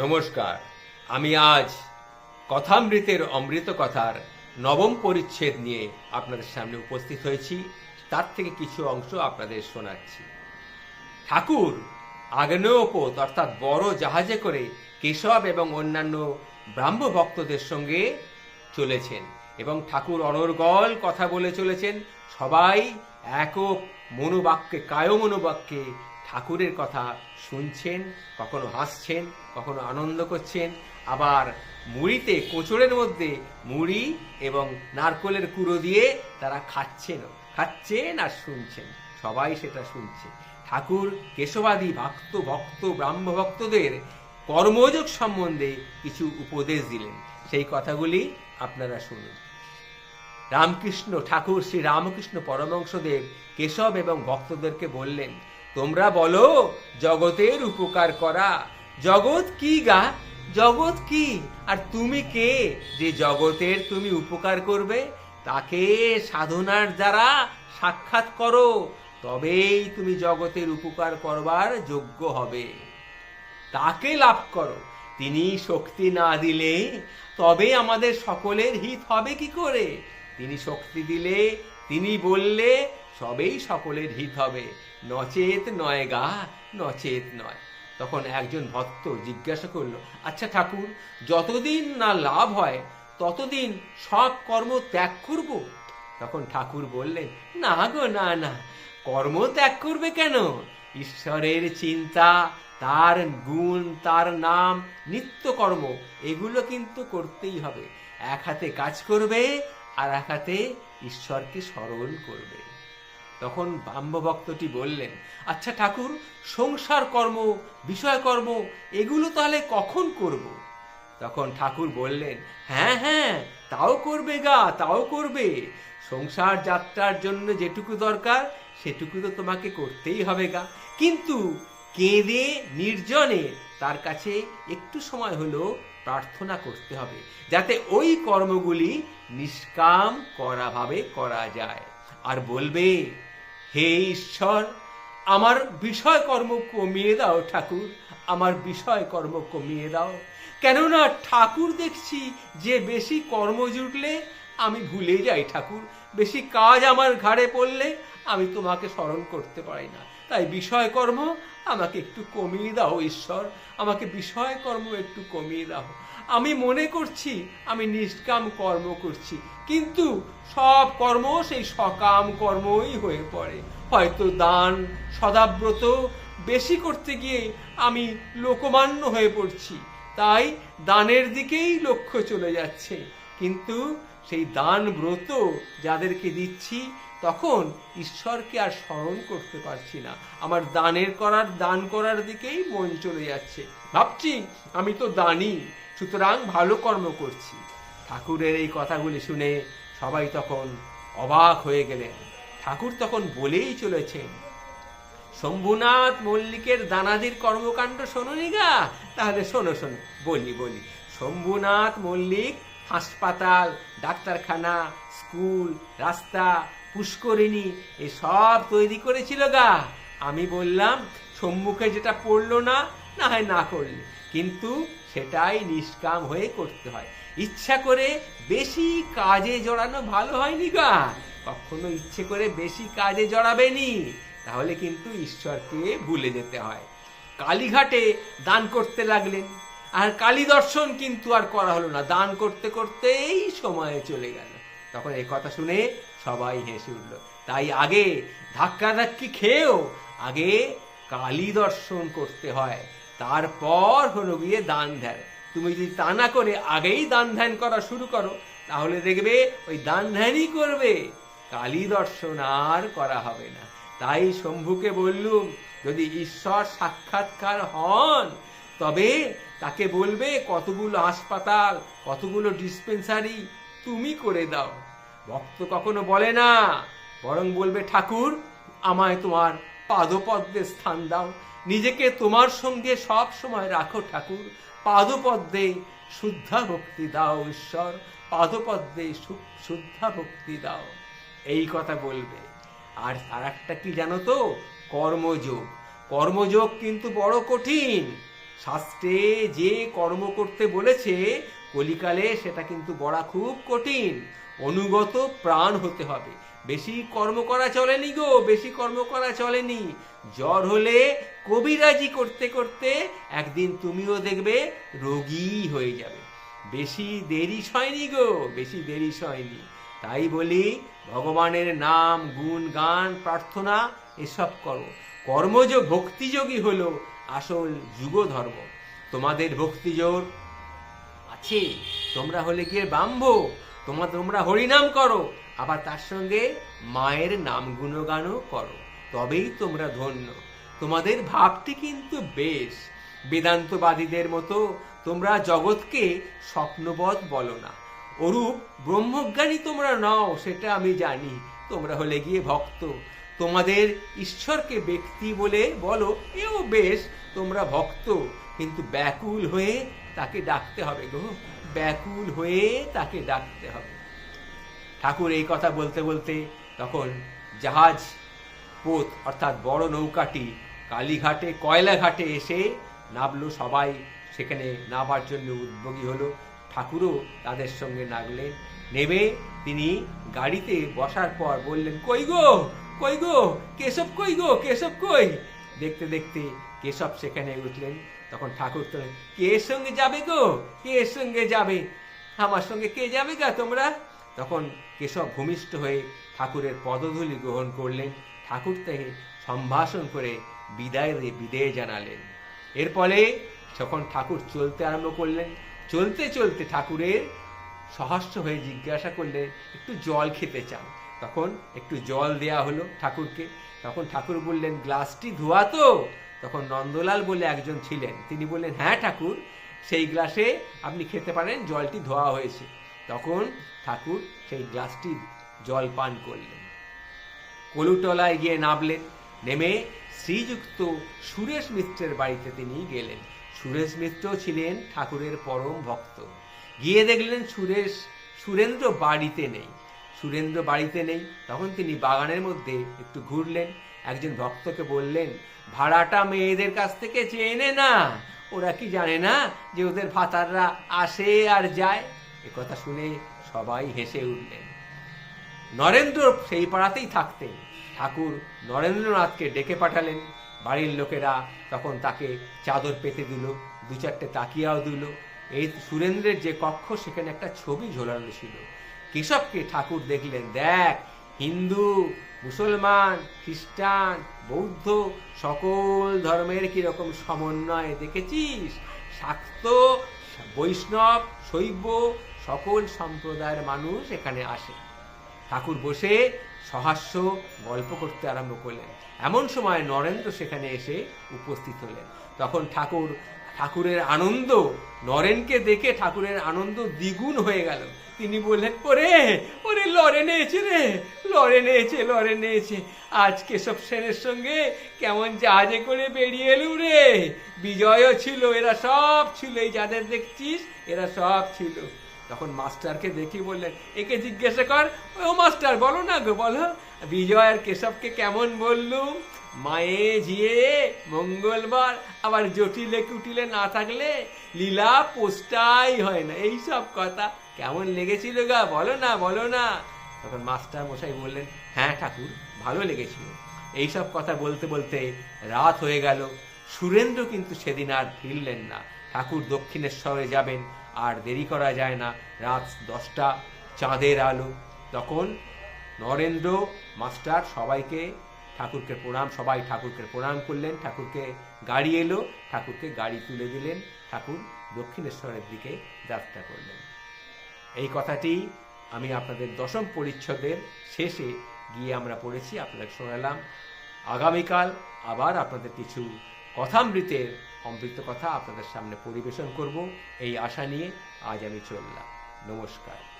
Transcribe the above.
নমস্কার। আমি আজ কথামৃতের অমৃত কথার নবম পরিচ্ছেদ নিয়ে আপনাদের সামনে উপস্থিত হয়েছি। তার থেকে কিছু অংশ আপনাদের শোনাচ্ছি। ঠাকুর আগ্নেয়পোত অর্থাৎ বড় জাহাজে করে কেশব এবং অন্যান্য ব্রাহ্ম ভক্তদের সঙ্গে চলেছেন এবং ঠাকুর অনর্গল কথা বলে চলেছেন। সবাই একক মনোবাক্যে কায় মনোবাক্যে ঠাকুরের কথা শুনছেন, কখনো হাসছেন। কখনো আনন্দ করছেন? আবার মুড়িতে, কোচড়ের মধ্যে মুড়ি এবং নারকলের কুড়ো দিয়ে তারা খাচ্ছেন খাচ্ছেন আর শুনছেন। সবাই সেটা শুনছে। ঠাকুর, কেশবাদী ভক্ত ভক্ত, ব্রাহ্ম ভক্তদের কর্মযোগ সম্বন্ধে কিছু উপদেশ দিলেন। সেই কথাগুলি আপনারা শুনুন। রামকৃষ্ণ ঠাকুর, শ্রী রামকৃষ্ণ পরমংশদেব কেশব এবং ভক্তদেরকে বললেন, তোমরা বলো, জগতের উপকার করা জগৎ কি গা? জগৎ কি? আর তুমি কে? যে জগতের তুমি উপকার করবে, তাকে সাধনার দ্বারা সাক্ষাৎ করো। তবেই তুমি জগতের উপকার করবার যোগ্য হবে। তাকে লাভ করো। তিনি শক্তি না দিলে তবে আমাদের সকলের হিত হবে কি করে? তিনি শক্তি দিলে, তিনি বললে সবেই সকলের হিত হবে। নচেত নয় গা, নচেত নয়। তখন একজন ভক্ত জিজ্ঞাসা করল আচ্ছা ঠাকুর, যতদিন না লাভ হয়, ততদিন সব কর্ম ত্যাগ করব? তখন ঠাকুর বললেন, না গো, না না, কর্ম ত্যাগ করবে কেন? ঈশ্বরের চিন্তা, তার গুণ, তার নাম নিত্যকর্ম এগুলো কিন্তু করতেই হবে। এক হাতে কাজ করবে, আর এক হাতে ঈশ্বরকে স্মরণ করবে। তখন ব্রাহ্ম ভক্তটি বললেন আচ্ছা ঠাকুর, সংসার কর্ম, বিষয় কর্ম, এগুলো তাহলে কখন করব? তখন ঠাকুর বললেন হ্যাঁ হ্যাঁ তাও করবে গা, তাও করবে। সংসার যাত্রার জন্য যেটুকু দরকার, সেটুকু তো তোমাকে করতেই হবে গা। কিন্তু কেঁদে, নির্জনে তার কাছে একটু সময় হলো প্রার্থনা করতে হবে, যাতে ওই কর্মগুলি নিষ্কাম করা ভাবে করা যায়। আর বলবে হে ঈশ্বর, আমার বিষয় কর্ম কমিয়ে দাও ঠাকুর, আমার বিষয় কর্ম কমিয়ে দাও। কেননা ঠাকুর দেখছি যে বেশি কর্ম জুটলে আমি ভুলে যাই ঠাকুর, বেশি কাজ আমার ঘাড়ে পড়লে আমি তোমাকে স্মরণ করতে পারি না। তাই বিষয় কর্ম আমাকে একটু কমিয়ে দাও, ঈশ্বর। আমাকে বিষয় কর্ম একটু কমিয়ে দাও। আমি মনে করছি, আমি নিষ্কাম কর্ম করছি, কিন্তু সব কর্ম সেই সকাম কর্মই হয়ে পড়ে। হয়তো দান, সদাব্রত, বেশি করতে গিয়ে আমি লোকমান্য হয়ে পড়ছি। তাই দানের দিকেই লক্ষ্য চলে যাচ্ছে। কিন্তু সেই দান ব্রত যাদেরকে দিচ্ছি তখন ঈশ্বরকে আর স্মরণ করতে পারছি না। আমার দানের করার, দান করার দিকেই মন চলে যাচ্ছে। ভাবছি, আমি তো দানি, সুতরাং ভালো কর্ম করছি। ঠাকুরের এই কথাগুলি শুনে সবাই তখন অবাক হয়ে গেলেন। ঠাকুর তখন বলেই চলেছেন, শম্ভুনাথ মল্লিকের দানাদির কর্মকাণ্ড শোনি গা? তাহলে শোনো শোনো, বলি বলি। শম্ভুনাথ মল্লিক হাসপাতাল, ডাক্তারখানা, স্কুল, রাস্তা পুষ্করিণী এসব তৈরি করেছিল গা। আমি বললাম, সম্মুখে যেটা পড়ল না না হয় না করলে কিন্তু সেটাই নিষ্কাম হয়ে করতে হয়। ইচ্ছা করে বেশি কাজে জড়ানো ভালো হয়নি গা। কখনো ইচ্ছে করে বেশি কাজে জড়াবেনি। তাহলে কিন্তু ঈশ্বরকে ভুলে যেতে হয়। কালীঘাটে দান করতে লাগলেন। আর কালী দর্শন কিন্তু আর করা হলো না। দান করতে করতেই সময় চলে গেল। তখন এই কথা শুনে সবাই হেসে উঠল, তাই আগে ধাক্কা ধাক্কি খেয়েও আগে কালী দর্শন করতে হয়। তারপর হলো গিয়ে দান ধ্যান। তুমি যদি তা না করে আগেই দান ধ্যান করা শুরু করো, তাহলে দেখবে ওই দান ধ্যানই করবে। কালী দর্শন আর করা হবে না। তাই শম্ভুকে বললুম, যদি ঈশ্বর সাক্ষাৎকার হন, তবে তাকে বলবে কতগুলো হাসপাতাল, কতগুলো ডিসপেন্সারি তুমি করে দাও। ভক্ত কখনো বলে না, বরং বলবে, ঠাকুর, আমায় তোমার পাদপদ্মে স্থান দাও। নিজেকে তোমার সঙ্গে সব সময় রাখো, ঠাকুর। পাদপদ্মে শুদ্ধা ভক্তি দাও, ঈশ্বর। পাদপদ্মে শুদ্ধা ভক্তি দাও। এই কথা বলবে। আর আর একটা কি জানো তো? কর্মযোগ। কর্মযোগ কিন্তু বড় কঠিন। শাস্ত্রে যে কর্ম করতে বলেছে কলিকালে সেটা কিন্তু বড়া খুব কঠিন। অনুগত প্রাণ হতে হবে। বেশি কর্ম করা চলেনি গো, বেশি কর্ম করা চলেনি। জ্বর হলে কবিরাজি করতে করতে একদিন তুমিও দেখবে রোগী হয়ে যাবে। বেশি দেরি সয়নি গো, বেশি দেরি সয়নি। তাই বলি, ভগবানের নাম, গুণ, গান, প্রার্থনা, এসব করো। কর্মজ ভক্তিযোগী হলো আসল যুগ ধর্ম তোমাদের ভক্তিযোগ আছে তোমরা হলে গিয়ে ব্রাহ্ম তোমার তোমরা হরিনাম করো। আবার তার সঙ্গে মায়ের নাম গুণগানও করো। তবেই তোমরা ধন্য। তোমাদের ভাবটি কিন্তু বেশ। বেদান্তবাদীদের মতো তোমরা জগৎকে স্বপ্নবৎ বলো না। অরূপ ব্রহ্মজ্ঞানী তোমরা নও, সেটা আমি জানি। তোমরা হলে গিয়ে ভক্ত। তোমাদের ঈশ্বরকে ব্যক্তি বলে বলো, এও বেশ। তোমরা ভক্ত। কিন্তু ব্যাকুল হয়ে তাকে ডাকতে হবে গো। ব্যাকুল হয়ে তাকে ডাকতে হবে। ঠাকুর এই কথা বলতে বলতে তখন জাহাজ, পোত অর্থাৎ বড় নৌকাটি কালীঘাটে, কয়লাঘাটে এসে নামলো সবাই। সেখানে নামার জন্য উদ্যোগী হলো। ঠাকুরও তাদের সঙ্গে নাগলেন। নেমে তিনি গাড়িতে বসার পর বললেন, কই গো? কই গো? কেশব কই গো? কেশব কই? দেখতে দেখতে কেশব সেখানে উঠলেন। তখন ঠাকুর তো কে সঙ্গে যাবে গো? কে সঙ্গে যাবে? আমার সঙ্গে কে যাবে গা তোমরা? তখন কেশব ভূমিষ্ঠ হয়ে ঠাকুরের পদধূলি গ্রহণ করলেন। ঠাকুর থেকে সম্ভাষণ করে বিদায় দিয়ে বিদায় জানালেন। এরপরে যখন ঠাকুর চলতে আরম্ভ করলেন, চলতে চলতে ঠাকুরের সহস্র হয়ে জিজ্ঞাসা করলে একটু জল খেতে চান তখন একটু জল দেয়া হলো ঠাকুরকে। তখন ঠাকুর বললেন, গ্লাসটি ধোয়া তো? তখন নন্দলাল বলে একজন ছিলেন। তিনি বললেন হ্যাঁ ঠাকুর, সেই গ্লাসে আপনি খেতে পারেন, জলটি ধোয়া হয়েছে। তখন ঠাকুর সেই গ্লাসটি জল পান করলেন। কলুটলায় গিয়ে নামলেন। নেমে শ্রীযুক্ত সুরেশ মিত্রের বাড়িতে তিনি গেলেন। সুরেশ মিত্র ছিলেন ঠাকুরের পরম ভক্ত। গিয়ে দেখলেন সুরেশ, সুরেন্দ্র বাড়িতে নেই। সুরেন্দ্র বাড়িতে নেই। তখন তিনি বাগানের মধ্যে একটু ঘুরলেন। একজন ভক্তকে বললেন, ভাড়াটা মেয়েদের কাছ থেকে চেয়ে নে না। ওরা কি জানে না যে ওদের ভাতাররা আসে আর যায়? এ কথা শুনে সবাই হেসে উঠলেন। নরেন্দ্র সেই পাড়াতেই থাকতেন। ঠাকুর নরেন্দ্রনাথকে ডেকে পাঠালেন। বাড়ির লোকেরা তখন তাকে চাদর পেতে দিল, দু চারটে তাকিয়াও দিল। এই সুরেন্দ্রের যে কক্ষ, সেখানে একটা ছবি ঝোলানো ছিল। কেশবকে ঠাকুর দেখলেন, দেখ হিন্দু, মুসলমান, খ্রিস্টান, বৌদ্ধ, সকল ধর্মের কীরকম সমন্বয় দেখেছিস? শাক্ত, বৈষ্ণব, শৈব, সকল সম্প্রদায়ের মানুষ এখানে আসে। ঠাকুর বসে সহাস্য গল্প করতে আরম্ভ করলেন। এমন সময় নরেন্দ্র সেখানে এসে উপস্থিত হলেন। তখন ঠাকুর, ঠাকুরের আনন্দ, নরেনকে দেখে ঠাকুরের আনন্দ দ্বিগুণ হয়ে গেল। তিনি বললেন, ওরে ওরে লড়ে নিয়েছে রে লড়ে নিয়েছে লড়ে নিয়েছে আজ কেশব সেনের সঙ্গে কেমন জাহাজে করে বেরিয়ে এলুম রে। বিজয়ও ছিল, এরা সব ছিল। এই যাদের দেখছিস, এরা সব ছিল। তখন মাস্টারকে দেখি বললেন, একে জিজ্ঞাসা কর, ও মাস্টার, বলো না গো, বলো। বিজয় আর কেশবকে কেমন বললুম মায়ে ঝিয়ে মঙ্গলবার, আবার জটিলে কুটিলে না থাকলে লীলা পোস্টাই হয় না। এই সব কথা কেমন লেগেছিল গা? বলো না বলো না। তখন মাস্টার মশাই বললেন হ্যাঁ ঠাকুর, ভালো লেগেছিল। এইসব কথা বলতে বলতে রাত হয়ে গেল। সুরেন্দ্র কিন্তু সেদিন আর ফিরলেন না। ঠাকুর দক্ষিণেশ্বরে যাবেন, আর দেরি করা যায় না। রাত দশটা, চাঁদের আলো। তখন নরেন্দ্র, মাস্টার সবাইকে ঠাকুরকে প্রণাম, সবাই ঠাকুরকে প্রণাম করলেন। ঠাকুরকে গাড়ি এলো, ঠাকুরকে গাড়ি তুলে দিলেন। ঠাকুর দক্ষিণেশ্বরের দিকে যাত্রা করলেন। এই কথাটি আমি আপনাদের দশম পরিচ্ছদের শেষে গিয়ে আমরা পড়েছি, আপনাদের শোনালাম। আগামীকাল আবার আপনাদের কিছু কথামৃতের অমৃত কথা আপনাদের সামনে পরিবেশন করব, এই আশা নিয়ে আজ আমি চললাম। নমস্কার।